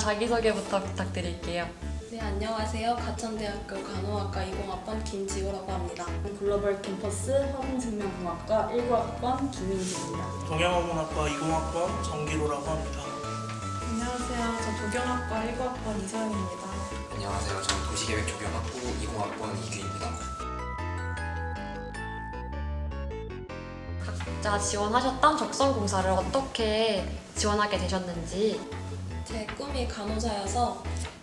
자기소개부터 부탁드릴게요. 네, 안녕하세요. 가천대학교 간호학과 20학번 김지호라고 합니다. 글로벌 캠퍼스 화공생명공학과 19학번 김민지입니다. 동양어문학과 20학번 정기로라고 합니다. 안녕하세요. 저 도경학과 19학번 이서연입니다. 안녕하세요. 저는 도시계획 조경학부 20학번 이규입니다. 각자 지원하셨던 적성공사를 어떻게 지원하게 되셨는지 제 꿈이 간호사여서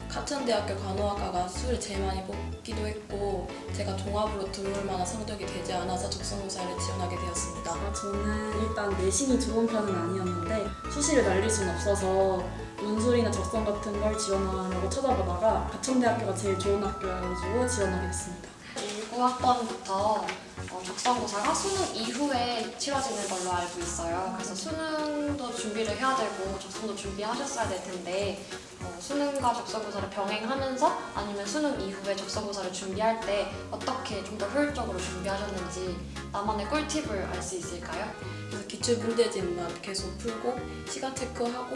가천대학교 간호학과가 수를 제일 많이 뽑기도 했고 제가 종합으로 들어올 만한 성적이 되지 않아서 적성고사를 지원하게 되었습니다. 아, 저는 일단 내신이 좋은 편은 아니었는데 수시를 날릴 순 없어서 논술이나 적성 같은 걸 지원하려고 찾아보다가 가천대학교가 제일 좋은 학교여가지고 지원하게 됐습니다. 19학번부터 어, 적성고사가 수능 이후에 치러지는 걸로 알고 있어요. 그래서 수능도 준비를 해야 되고 적성도 준비하셨어야 될 텐데 어, 수능과 적성고사를 병행하면서 아니면 수능 이후에 적성고사를 준비할 때 어떻게 좀 더 효율적으로 준비하셨는지 나만의 꿀팁을 알 수 있을까요? 그래서 기출 문제집만 계속 풀고 시간 체크하고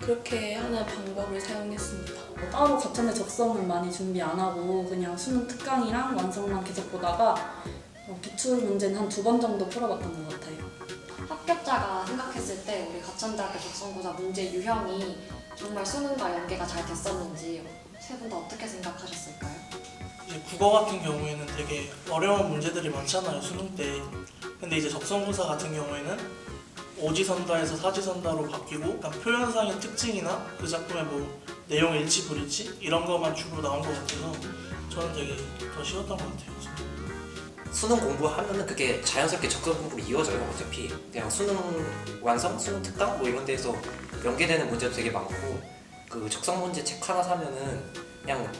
그렇게 하는 방법을 사용했습니다. 뭐 따로 가천대 적성은 많이 준비 안 하고 그냥 수능 특강이랑 완성만 계속 보다가 어, 기출 문제는 한 두 번 정도 풀어봤던 것 같아요. 합격자가 생각했을 때 우리 가천대학교 적성고사 문제 유형이 정말 수능과 연계가 잘 됐었는지 세 분 다 어떻게 생각하셨을까요? 이제 국어 같은 경우에는 되게 어려운 문제들이 많잖아요 수능 때. 근데 이제 적성고사 같은 경우에는 오지선다에서 사지선다로 바뀌고 약간 표현상의 특징이나 그 작품의 뭐 내용 일치 불일치 이런 것만 주로 나온 것 같아서 저는 되게 더 쉬웠던 것 같아요. 수능 공부하면은 그게 자연스럽게 적성 공부로 이어져요. 어차피 그냥 수능 완성, 수능 특강 뭐 이런 데서 연계되는 문제도 되게 많고 그 적성 문제 책 하나 사면은 그냥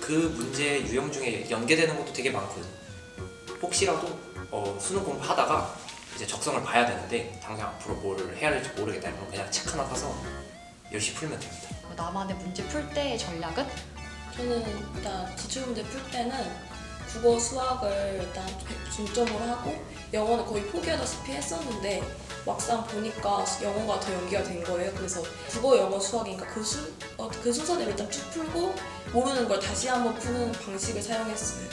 그 문제 유형 중에 연계되는 것도 되게 많거든. 혹시라도 어, 수능 공부하다가 이제 적성을 봐야 되는데 당장 앞으로 뭘 해야 될지 모르겠다 이러면 그냥 책 하나 사서 열심히 풀면 됩니다. 어, 나만의 문제 풀 때의 전략은? 저는 일단 기출문제 풀 때는 국어, 수학을 일단 중점으로 하고 영어는 거의 포기하다시피 했었는데 막상 보니까 영어가 더 연기가 된 거예요. 그래서 국어, 영어, 수학이니까 그, 수, 어, 그 순서대로 일단 쭉 풀고 모르는 걸 다시 한번 푸는 방식을 사용했어요.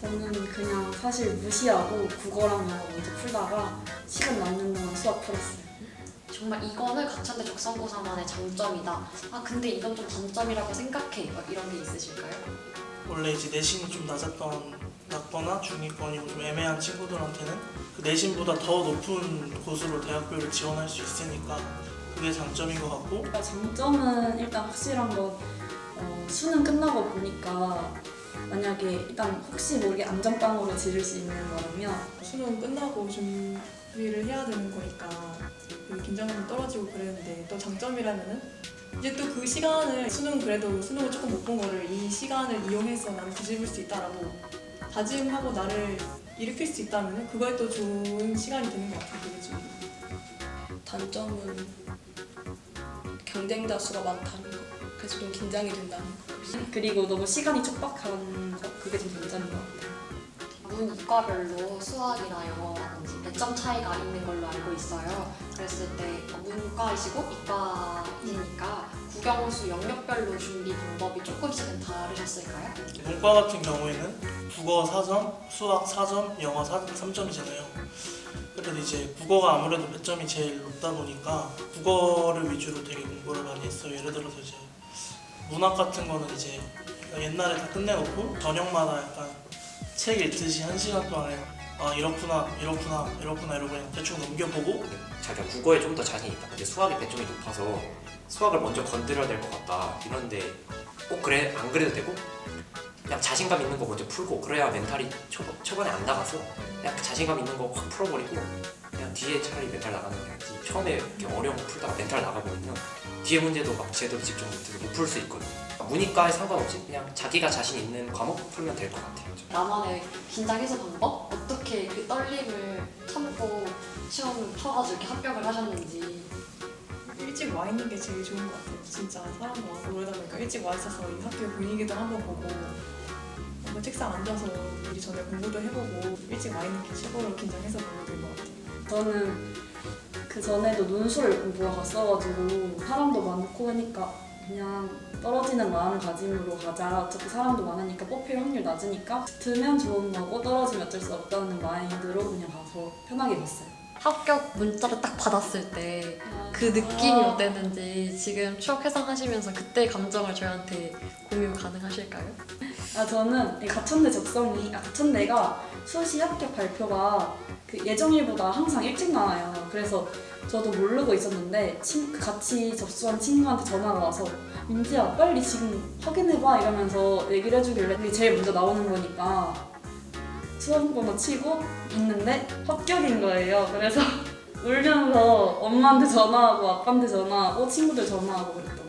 저는 그냥 사실 무시하고 국어랑 영어 먼저 풀다가 시간 남는 동안 수학 풀었어요. 정말 이거는 가천대 적성고사만의 장점이다. 아 근데 이건 좀 단점이라고 생각해. 막 이런 게 있으실까요? 원래 이제 내신이 좀 낮았던 낮거나 중위권이고 좀 애매한 친구들한테는 그 내신보다 더 높은 곳으로 대학교를 지원할 수 있으니까 그게 장점인 것 같고. 그러니까 장점은 일단 확실한 건 어, 수능 끝나고 보니까 만약에 일단 혹시 모르게 안전빵으로 지를 수 있는 거라면 수능 끝나고 준비를 해야 되는 거니까 그 긴장감이 떨어지고 그랬는데 또 장점이라면은 이제 또 그 시간을 수능 그래도 수능을 조금 못 본 거를 이 시간을 이용해서 나는 뒤집을 수 있다라고 다짐하고 나를 일으킬 수 있다면 그거에 또 좋은 시간이 되는 것 같아요. 그게 좀. 단점은 경쟁자 수가 많다는 거. 그래서 좀 긴장이 된다는 거. 그리고 너무 시간이 촉박한 거 그게 좀 단점인 것 같아요. 문 이과별로 수학이나 영어라든지 배점 차이가 있는 걸로 알고 있어요. 그랬을 때 어, 문과이시고 이과이니까 국영수 영역별로 준비 방법이 조금씩은 다르셨을까요? 문과 같은 경우에는 국어 4점, 수학 4점, 영어 4, 3점이잖아요. 그래도 이제 국어가 아무래도 배점이 제일 높다 보니까 국어를 위주로 되게 공부를 많이 했어요. 예를 들어서 이제 문학 같은 거는 이제 옛날에 다 끝내놓고 저녁마다 약간 책 읽듯이 한 시간 동안에 아 이렇구나 이렇구나 이렇구나 이러고 그냥 대충 넘겨보고 자기가 국어에 좀 더 자신 있다. 근데 수학에 배점이 높아서 수학을 먼저 건드려야 될 것 같다. 이런데 꼭 그래 안 그래도 되고 그냥 자신감 있는 거 먼저 풀고 그래야 멘탈이 초, 초반에 안 나가서 그냥 그 자신감 있는 거 확 풀어버리고 그냥 뒤에 차라리 멘탈 나가는 게 낫지. 처음에 이렇게 어려운 거 풀다가 멘탈 나가버리면 뒤에 문제도 막 제대로 집중 못해서 못 풀 수 있거든. 문이과에 상관없이 그냥 자기가 자신 있는 과목 풀면 될 것 같아요. 나만의 긴장 해소 방법? 어떻게 그 떨림을 참고 시험을 쳐가지고 이렇게 합격을 하셨는지 일찍 와 있는 게 제일 좋은 것 같아요. 진짜 사람 많고 그러다 보니까 일찍 와 있어서 이 학교 분위기도 한번 보고 뭔가 책상 앉아서 미리 전에 공부도 해보고 일찍 와 있는 게 최고로 긴장해서 같아요. 저는 그 전에도 논술을 공부하러 갔어가지고 사람도 많고 하니까 그냥 떨어지는 마음을 가짐으로 가자. 어차피 사람도 많으니까 뽑힐 확률 낮으니까 붙으면 좋은 거고 떨어지면 어쩔 수 없다는 마인드로 그냥 가서 편하게 봤어요. 합격 문자를 딱 받았을 때 그 느낌이 어땠는지 지금 추억 회상하시면서 그때 감정을 저희한테 공유 가능하실까요? 아 저는 이 가천대 적성이 아 가천대가 수시 합격 발표가 그 예정일보다 항상 일찍 나와요. 그래서 저도 모르고 있었는데 친, 그 같이 접수한 친구한테 전화가 와서 민지야 빨리 지금 확인해봐 이러면서 얘기를 해주길래 이게 제일 먼저 나오는 거니까 수험번호 치고 있는데 합격인 거예요. 그래서 울면서 엄마한테 전화하고 아빠한테 전화하고 친구들 전화하고 같아요.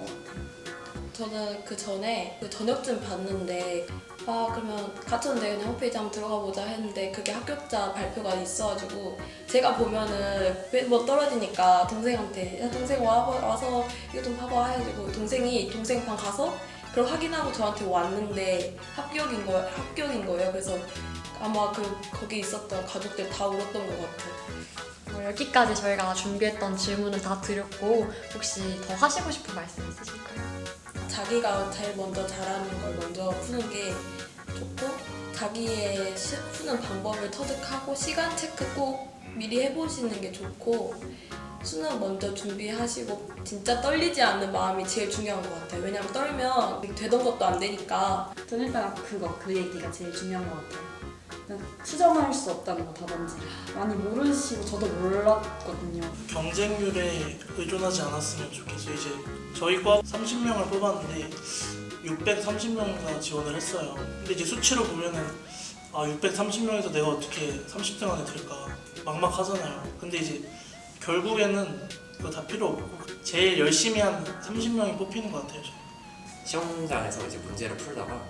저는 그 전에 그 저녁쯤 봤는데 아 그러면 가천대 그냥 홈페이지 한번 들어가 보자 했는데 그게 합격자 발표가 있어가지고 제가 보면은 뭐 떨어지니까 동생한테 야 동생 와 와서 이거 좀 봐봐 해가지고 동생이 동생 방 가서 그걸 확인하고 저한테 왔는데 합격인 거 합격인 거예요. 그래서 아마 그 거기 있었던 가족들 다 울었던 것 같아요. 뭐 여기까지 저희가 준비했던 질문은 다 드렸고 혹시 더 하시고 싶은 말씀 있으실까요? 자기가 제일 먼저 잘하는 걸 먼저 푸는 게 좋고 자기의 시- 푸는 방법을 터득하고 시간 체크 꼭 미리 해보시는 게 좋고 수능 먼저 준비하시고 진짜 떨리지 않는 마음이 제일 중요한 것 같아요. 왜냐면 떨면 되던 것도 안 되니까 저는 일단 그거 그 얘기가 제일 중요한 것 같아요. 수정할 수 없다는 거 다든지 많이 모르시고 저도 몰랐거든요. 경쟁률에 의존하지 않았으면 좋겠어요. 이제 저희 과 30명을 뽑았는데 630명이나 지원을 했어요. 근데 이제 수치로 보면은 아 630명에서 내가 어떻게 30등 안에 들까 막막하잖아요. 근데 이제 결국에는 그거 다 필요 없고 제일 열심히 한 30명이 뽑히는 것 같아요. 저는. 시험장에서 이제 문제를 풀다가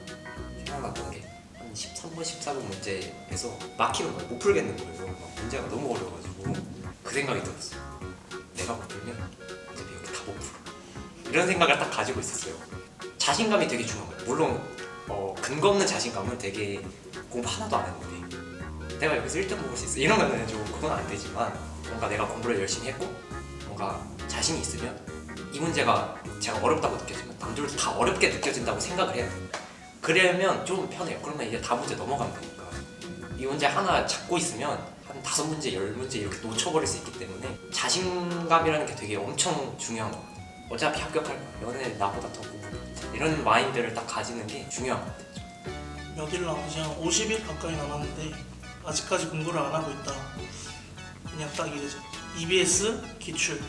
생각났던 게 한 13번, 14번 문제에서 막히는 거예요. 못 풀겠는 거예요. 막 문제가 너무 어려워가지고 그 생각이 들었어요. 이런 생각을 딱 가지고 있었어요. 자신감이 되게 중요한 거예요. 물론 어, 근거 없는 자신감은 되게 공부 하나도 안 했는데 내가 여기서 1등 먹을 수 있어. 이런 거는 좀 그건 안 되지만 뭔가 내가 공부를 열심히 했고 뭔가 자신이 있으면 이 문제가 제가 어렵다고 느껴지면 남들도 다 어렵게 느껴진다고 생각을 해요. 그러면 좀 편해요. 그러면 이제 다음 문제 넘어가면 되니까. 이 문제 하나 잡고 있으면 한 다섯 문제, 열 문제 이렇게 놓쳐버릴 수 있기 때문에 자신감이라는 게 되게 엄청 중요한 것 같아요. 어차피 합격할 거야. 연애 나보다 더 공부 못해. 이런 마인드를 딱 가지는 게 중요한 것 같아요. 몇일 남았지? 한 50일 가까이 남았는데 아직까지 공부를 안 하고 있다. 그냥 딱 이거죠. EBS 기출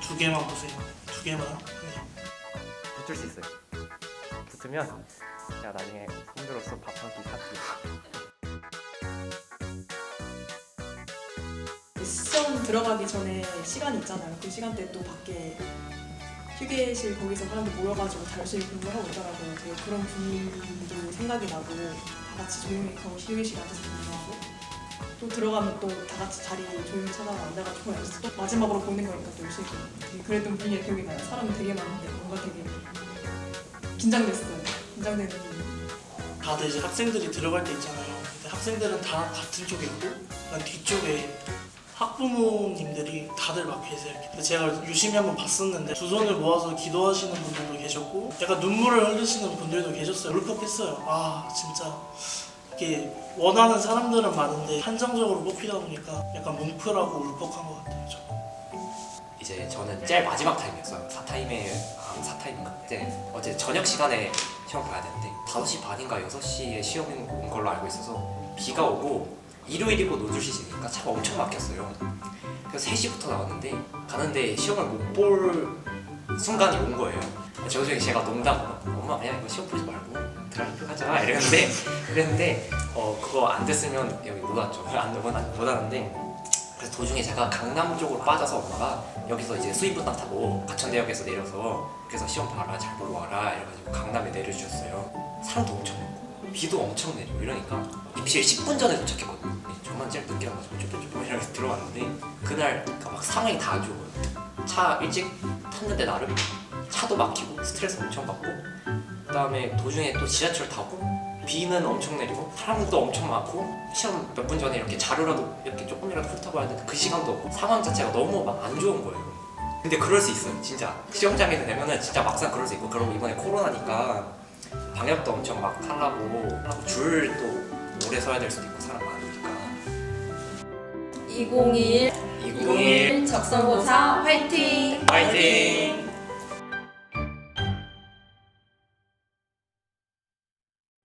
두 개만 보세요. 두 개만. 네. 붙을 수 있어요. 붙으면 제가 나중에 손들어서 밥 한 끼 사드릴게요. 시험 들어가기 전에 시간이 있잖아요. 그 시간대 또 밖에 휴게실 거기서 사람들 모여가지고 다 열심히 공부하고 있더라고요. 되게 그런 분위기도 생각이 나고 다 같이 조용히 거 휴게실에 앉아서 공부하고 또 들어가면 또 다 같이 자리 조용히 찾아가 앉아가지고 앉아서 또 마지막으로 보는 거니까 또 열심히 되게 그랬던 분위기가 기억이 나요. 사람 되게 많은데 뭔가 되게 긴장됐어요. 긴장되는 분위기. 다들 이제 학생들이 들어갈 때 있잖아요. 근데 학생들은 다 같은 쪽에 있고 난 뒤쪽에 학부모님들이 다들 막 계세요. 제가 유심히 한번 봤었는데 두 손을 모아서 기도하시는 분들도 계셨고 약간 눈물을 흘리시는 분들도 계셨어요. 울컥했어요. 아 진짜 이게 원하는 사람들은 많은데 한정적으로 뽑히다 보니까 약간 뭉클하고 울컥한 것 같아요. 저. 이제 저는 제일 마지막 타임이었어요. 4타임에 아, 4타임인가? 이제 어제 저녁 시간에 시험 봐야 되는데 5시 반인가 6시에 시험인 걸로 알고 있어서 비가 오고 일요일이 고 노출 시즌이니까 차가 엄청 막혔어요. 그래서 3시부터 나왔는데 가는데 시험을 못 볼 순간이 온 거예요. 저 중에 제가 농담으로 엄마 그냥 이거 시험 보지 말고 드라이브 하자 이랬는데 그랬는데 어 그거 안 됐으면 여기 못 왔죠. 안 못, 안- 못 왔는데 그래서 도중에 제가 강남 쪽으로 빠져서 엄마가 여기서 이제 수입분당 타고 가천대역에서 내려서 그래서 시험 봐라 잘 보고 와라 이래가지고 강남에 내려주셨어요 사람도 엄청 많고 비도 엄청 내리고 이러니까 입실 10분 전에 도착했거든요. 저만 제일 늦게 와가지고 쪼쪼쪼 이렇게 들어갔는데 그날 그러니까 막 상황이 다 안 좋아요. 차 일찍 탔는데 나름 차도 막히고 스트레스 엄청 받고 그다음에 도중에 또 지하철 타고 비는 엄청 내리고 사람도 엄청 많고 시험 몇 분 전에 이렇게 자료라도 이렇게 조금이라도 훑어봐야 되는데 그 시간도 없고 상황 자체가 너무 막 안 좋은 거예요. 근데 그럴 수 있어요, 진짜. 시험장에서 내면은 진짜 막상 그럴 수 있고, 그럼 이번에 코로나니까 방역도 엄청 막 하려고, 하려고 줄또 오래 서야 될 수도 있고 사람 많으니까 2021 201. 적성고사 화이팅! 파이팅!